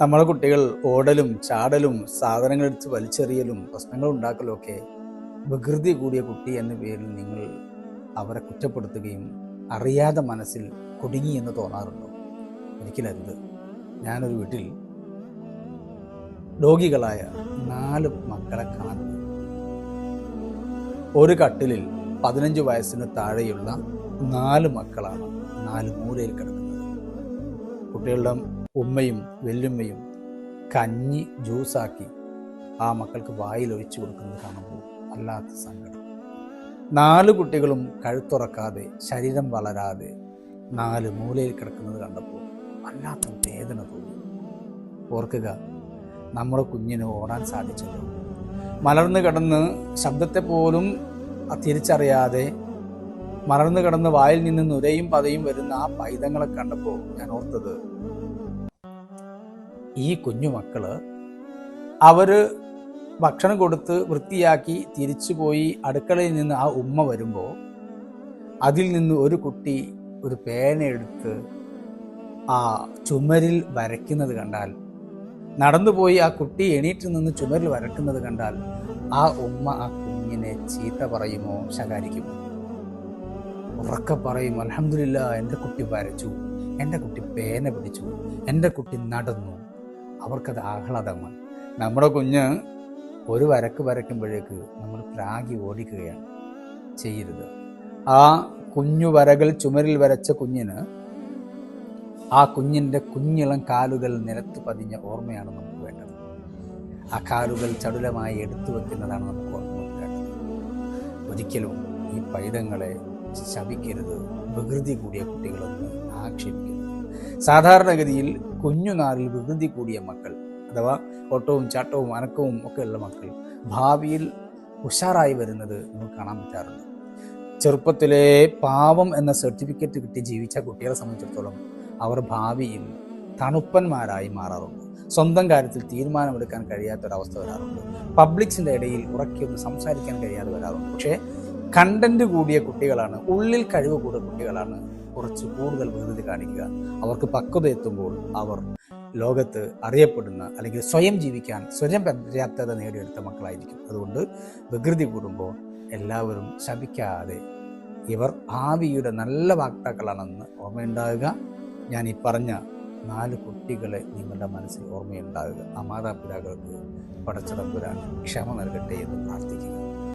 നമ്മളെ കുട്ടികൾ ഓടലും ചാടലും സാധനങ്ങൾ എടുത്ത് വലിച്ചെറിയലും പ്രശ്നങ്ങൾ ഉണ്ടാക്കലും ഒക്കെ വികൃതി കൂടിയ കുട്ടി എന്ന പേരിൽ നിങ്ങൾ അവരെ കുറ്റപ്പെടുത്തുകയും അറിയാതെ മനസ്സിൽ കുടുങ്ങി എന്ന് തോന്നാറുണ്ടോ? ഒരിക്കലരുത്. ഞാനൊരു വീട്ടിൽ രോഗികളായ നാല് മക്കളെ കാണുന്നു. ഒരു കട്ടിലിൽ പതിനഞ്ച് വയസ്സിന് താഴെയുള്ള നാല് മക്കളാണ് നാല് മൂലയിൽ കിടക്കുന്നത്. കുട്ടികളുടെ ഉമ്മയും വെല്ലുമ്മയും കഞ്ഞി ജ്യൂസാക്കി ആ മക്കൾക്ക് വായിൽ ഒഴിച്ചു കൊടുക്കുന്നത് കാണുമ്പോൾ അല്ലാത്ത സങ്കടം. നാല് കുട്ടികളും കഴുത്തുറക്കാതെ ശരീരം വളരാതെ നാല് മൂലയിൽ കിടക്കുന്നത് കണ്ടപ്പോൾ അല്ലാത്ത വേദന തോന്നി. ഓർക്കുക നമ്മുടെ കുഞ്ഞിന് ഓടാൻ സാധിച്ചല്ലോ. മലർന്നു കിടന്ന് ശബ്ദത്തെ പോലും തിരിച്ചറിയാതെ മലർന്നു കിടന്ന് വായിൽ നിന്ന് നുരയും പതയും വരുന്ന ആ പൈതങ്ങളെ കണ്ടപ്പോൾ ഞാൻ ഓർത്തത് ഈ കുഞ്ഞു മക്കൾ അവർ ഭക്ഷണം കൊടുത്ത് വൃത്തിയാക്കി തിരിച്ചു പോയി അടുക്കളയിൽ നിന്ന് ആ ഉമ്മ വരുമ്പോൾ അതിൽ നിന്ന് ഒരു കുട്ടി ഒരു പേന എടുത്ത് ആ ചുമരിൽ വരയ്ക്കുന്നത് കണ്ടാൽ നടന്നുപോയി ആ കുട്ടി എണീറ്റ് നിന്ന് ചുമരിൽ വരക്കുന്നത് കണ്ടാൽ ആ ഉമ്മ ആ കുഞ്ഞിനെ ചീത്ത പറയുമോ ശകാരിക്കുമോ? ഉറക്കെ പറയും അലഹമില്ല എന്റെ കുട്ടി വരച്ചു എന്റെ കുട്ടി പേന പിടിച്ചു എന്റെ കുട്ടി നടന്നു. അവർക്കത് ആഹ്ലാദമാണ്. നമ്മുടെ കുഞ്ഞ് ഒരു വരക്ക് വരയ്ക്കുമ്പോഴേക്ക് നമ്മൾ പ്രാഗി ഓടിക്കുകയാണ് ചെയ്യരുത്. ആ കുഞ്ഞു വരകൾ ചുമരിൽ വരച്ച കുഞ്ഞിന് ആ കുഞ്ഞിന്റെ കുഞ്ഞിളം കാലുകൾ നിലത്ത് പതിഞ്ഞ ഓർമ്മയാണ് നമുക്ക് വേണ്ടത്. ആ കാലുകൾ ചടുലമായി എടുത്തു വെക്കുന്നതാണ് നമുക്ക് ഓർമ്മ വേണ്ടത്. ഒരിക്കലും ഈ പൈതങ്ങളെ ശപിക്കരുത്. വികൃതി കൂടിയ കുട്ടികളെന്ന് ആക്ഷേപിക്കരുത്. സാധാരണഗതിയിൽ കുഞ്ഞുനാളിൽ വികൃതി കൂടിയ മക്കൾ അഥവാ ഓട്ടവും ചാട്ടവും അനക്കവും ഉള്ള മക്കൾ ഭാവിയിൽ ഉഷാറായി വരുന്നത് നമുക്ക് കാണാൻ പറ്റാറുണ്ട്. ചെറുപ്പത്തിലെ പാവം എന്ന സർട്ടിഫിക്കറ്റ് കിട്ടി ജീവിച്ച കുട്ടികളെ സംബന്ധിച്ചിടത്തോളം അവർ ഭാവിയിൽ തണുപ്പന്മാരായി മാറാറുണ്ട്. സ്വന്തം കാര്യത്തിൽ തീരുമാനമെടുക്കാൻ കഴിയാത്തൊരവസ്ഥ വരാറുണ്ട്. പബ്ലിക്സിന്റെ ഇടയിൽ ഉറക്കിയൊന്ന് സംസാരിക്കാൻ കഴിയാതെ വരാറുണ്ട്. പക്ഷേ കണ്ടന്റ് കൂടിയ കുട്ടികളാണ് ഉള്ളിൽ കഴിവ് കൂടിയ കുട്ടികളാണ് കുറച്ച് കൂടുതൽ വികൃതി കാണിക്കുക. അവർക്ക് പക്വത എത്തുമ്പോൾ അവർ ലോകത്ത് അറിയപ്പെടുന്ന അല്ലെങ്കിൽ സ്വയം ജീവിക്കാൻ സ്വയം പര്യാപ്തത നേടിയെടുത്ത മക്കളായിരിക്കും. അതുകൊണ്ട് വികൃതി കൂടുമ്പോൾ എല്ലാവരും ശപിക്കാതെ ഇവർ ഭാവിയുടെ നല്ല വാക്താക്കളാണെന്ന് ഓർമ്മയുണ്ടാകുക. ഞാൻ ഈ പറഞ്ഞ നാല് കുട്ടികളെ നിങ്ങളുടെ മനസ്സിൽ ഓർമ്മയുണ്ടാകുക. ആ മാതാപിതാക്കൾക്ക് പടച്ചതമ്പുരാൻ ക്ഷമ നൽകട്ടെ എന്ന് പ്രാർത്ഥിക്കുക.